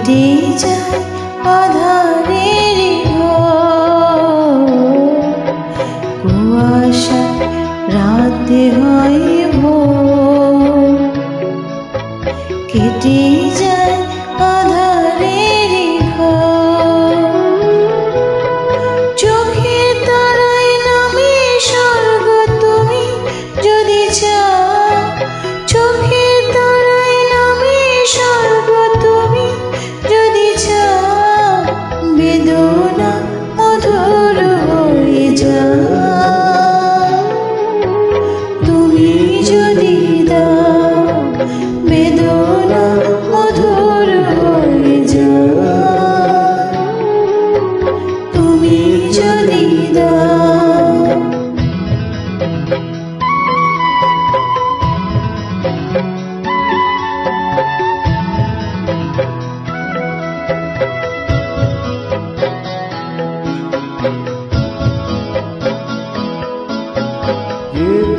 কেটে যায় আধারের কুয়াশা রাতে হয় ভো কেটে যায়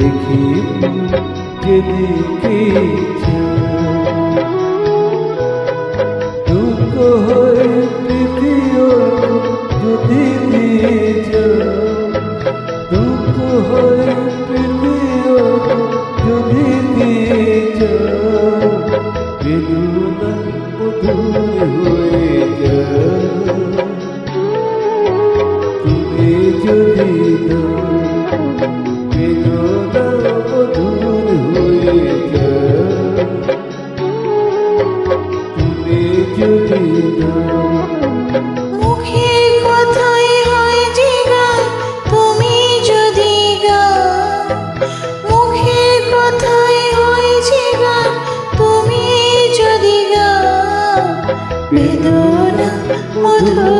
দেখি যেদিকে যা বেদনা মধুর